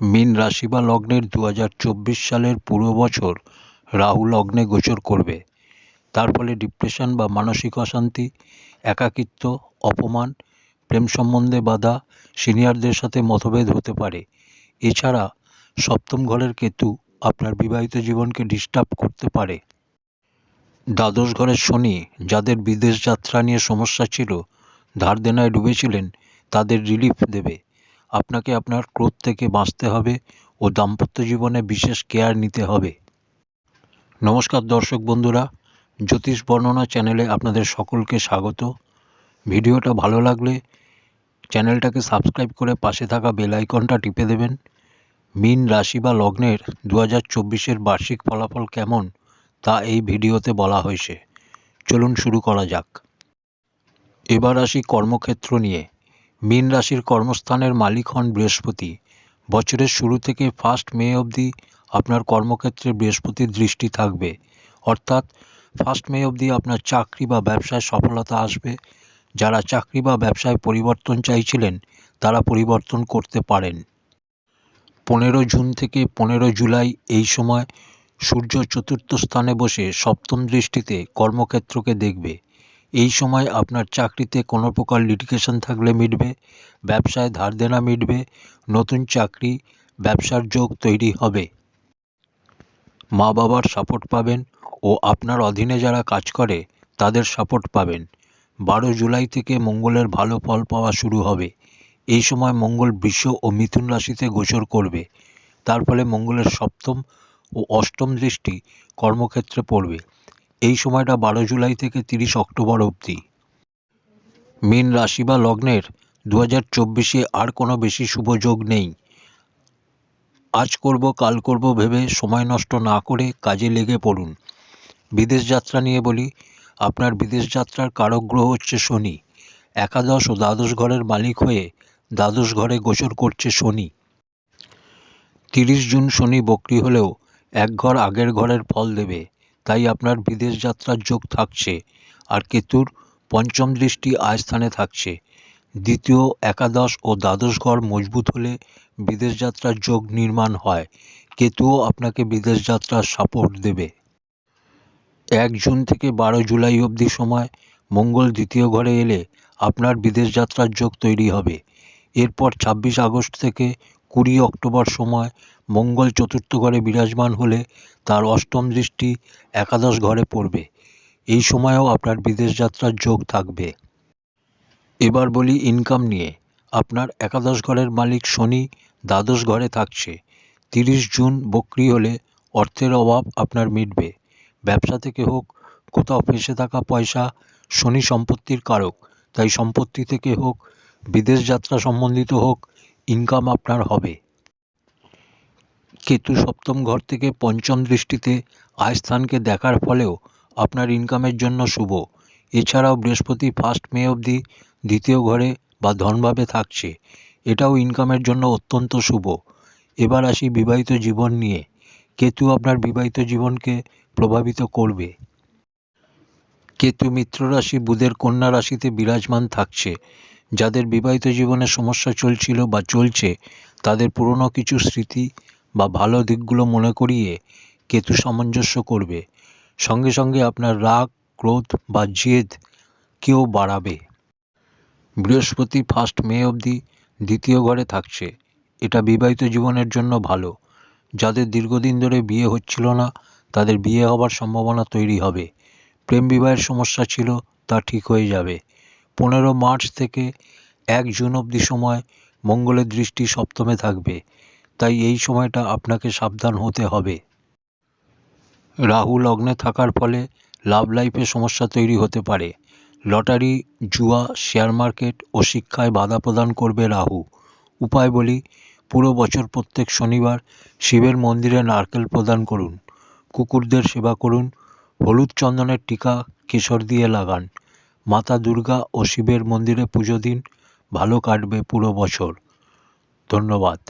মীন রাশি বা লগ্নের দু হাজার চব্বিশ সালের পুরো বছর রাহু লগ্নে গোচর করবে। তার ফলে ডিপ্রেশন বা মানসিক অশান্তি, একাকিত্ব, অপমান, প্রেম সম্বন্ধে বাধা সিনিয়রদের সাথে মতভেদ হতে পারে। এছাড়া সপ্তম ঘরের কেতু আপনার বিবাহিত জীবনকে ডিস্টার্ব করতে পারে। দ্বাদশ ঘরের শনি যাদের বিদেশ যাত্রা নিয়ে সমস্যা ছিল, ধার দেনায় ডুবেছিলেন, তাদের রিলিফ দেবে। আপনাকে আপনার ক্রোধ থেকে বাঁচতে হবে ও দাম্পত্য জীবনে বিশেষ কেয়ার নিতে হবে। নমস্কার দর্শক বন্ধুরা, জ্যোতিষ বর্ণনা চ্যানেলে আপনাদের সকলকে স্বাগত। ভিডিওটা ভালো লাগলে চ্যানেলটাকে সাবস্ক্রাইব করে পাশে থাকা বেল আইকনটা টিপে দেবেন। মিন রাশি বা লগ্নের দু হাজার বার্ষিক ফলাফল কেমন তা এই ভিডিওতে বলা হয়েছে। চলুন শুরু করা যাক। এবার আসি কর্মক্ষেত্র নিয়ে। মীন রাশির কর্মস্থানের মালিক হন বৃহস্পতি। বছরের শুরু থেকে ফার্স্ট মে অবধি আপনার কর্মক্ষেত্রে বৃহস্পতির দৃষ্টি থাকবে। অর্থাৎ ফার্স্ট মে অবধি আপনার চাকরি বা ব্যবসায় সফলতা আসবে। যারা চাকরি বা ব্যবসায় পরিবর্তন চাইছিলেন, তারা পরিবর্তন করতে পারেন। পনেরো জুন থেকে পনেরো জুলাই এই সময় সূর্য চতুর্থ স্থানে বসে সপ্তম দৃষ্টিতে কর্মক্ষেত্রকে দেখবে। এই সময় আপনার চাকরিতে কোনো প্রকার লিটিগেশন থাকলে মিটবে, ব্যবসায় ধার দেনা মিটবে, নতুন চাকরি, ব্যবসার যোগ তৈরি হবে। মা বাবার সাপোর্ট পাবেন ও আপনার অধীনে যারা কাজ করে, তাদের সাপোর্ট পাবেন। বারো জুলাই থেকে মঙ্গলের ভালো ফল পাওয়া শুরু হবে। এই সময় মঙ্গল বৃষ ও মিথুন রাশিতে গোচর করবে। তার ফলে মঙ্গলের সপ্তম ও অষ্টম দৃষ্টি কর্মক্ষেত্রে পড়বে। এই সময়টা বারো জুলাই থেকে তিরিশ অক্টোবর অবধি। মীন রাশি বা লগ্নের দু হাজার চব্বিশে আর কোনো বেশি শুভ যোগ নেই। আজ করব, কাল করব ভেবে সময় নষ্ট না করে কাজে লেগে পড়ুন। বিদেশ যাত্রা নিয়ে বলি, আপনার বিদেশ যাত্রার কারক গ্রহ হচ্ছে শনি। একাদশ ও দ্বাদশ ঘরের মালিক হয়ে দ্বাদশ ঘরে গোচর করছে শনি। তিরিশ জুন শনি বক্রি হলেও এক ঘর আগের ঘরের ফল দেবে। তাই আপনার বিদেশ যাত্রার যোগ থাকছে। আর কেতুর পঞ্চম দৃষ্টি আয় স্থানে থাকছে। দ্বিতীয় একাদশ ও দ্বাদশ ঘর মজবুত হলে বিদেশ যাত্রার যোগ নির্মাণ হয়। কেতুও আপনাকে বিদেশ যাত্রার সাপোর্ট দেবে। এক জুন থেকে বারো জুলাই অবধি সময় মঙ্গল দ্বিতীয় ঘরে এলে আপনার বিদেশ যাত্রার যোগ তৈরি হবে। এরপর ছাব্বিশ আগস্ট থেকে কুড়ি অক্টোবর সময় মঙ্গল চতুর্থ ঘরে বিরাজমান হলে তার অষ্টম দৃষ্টি একাদশ ঘরে পড়বে। এই সময়েও আপনার বিদেশ যাত্রার যোগ থাকবে। এবার বলি ইনকাম নিয়ে। আপনার একাদশ ঘরের মালিক শনি দ্বাদশ ঘরে থাকছে। তিরিশ জুন বক্রি হলে অর্থের অভাব আপনার মিটবে। ব্যবসা থেকে হোক, কোথাও ফেসে থাকা পয়সা শনি সম্পত্তির কারক। তাই সম্পত্তি থেকে হোক, বিদেশ যাত্রা সম্বন্ধিত হোক ইনকাম আপনার হবে। কেতু সপ্তম ঘর থেকে পঞ্চম দৃষ্টিতে আয় স্থানকে দেখার ফলেও আপনার ইনকামের জন্য শুভ। এছাড়াও বৃহস্পতি ফার্স্ট মে অবধি দ্বিতীয় ঘরে বা ধনভাবে থাকছে। এটাও ইনকামের জন্য অত্যন্ত শুভ। এবার আসি বিবাহিত জীবন নিয়ে। কেতু আপনার বিবাহিত জীবনকে প্রভাবিত করবে। কেতু মিত্র রাশি বুধের কন্যা রাশিতে বিরাজমান থাকছে। যাদের বিবাহিত জীবনে সমস্যা চলছিল বা চলছে, তাদের পুরনো কিছু স্মৃতি বা ভালো দিকগুলো মনে করিয়ে কেতু সামঞ্জস্য করবে। সঙ্গে সঙ্গে আপনার রাগ, ক্রোধ বা জেদ কেউ বাড়াবে। বৃহস্পতি ফার্স্ট মে অবধি দ্বিতীয় ঘরে থাকছে। এটা বিবাহিত জীবনের জন্য ভালো। যাদের দীর্ঘদিন ধরে বিয়ে হচ্ছিল না, তাদের বিয়ে হবার সম্ভাবনা তৈরি হবে। প্রেম বিবাহের সমস্যা ছিল, তা ঠিক হয়ে যাবে। পনেরো মার্চ থেকে এক জুন অবধি সময় মঙ্গলের দৃষ্টি সপ্তমে থাকবে। তাই এই সময়টা আপনাকে সাবধান হতে হবে। রাহু লগ্নে থাকার ফলে লাভ লাইফে সমস্যা তৈরি হতে পারে। লটারি, জুয়া, শেয়ার মার্কেট ও শিক্ষায় বাধা প্রদান করবে রাহু। উপায় বলি, পুরো বছর প্রত্যেক শনিবার শিবের মন্দিরে নারকেল প্রদান করুন, কুকুরদের সেবা করুন, হলুদ চন্দনের টিকা কেশর দিয়ে লাগান, মাতা দুর্গা ও শিবের মন্দিরে পুজো দিন, ভালো কাটবে পুরো বছর। ধন্যবাদ।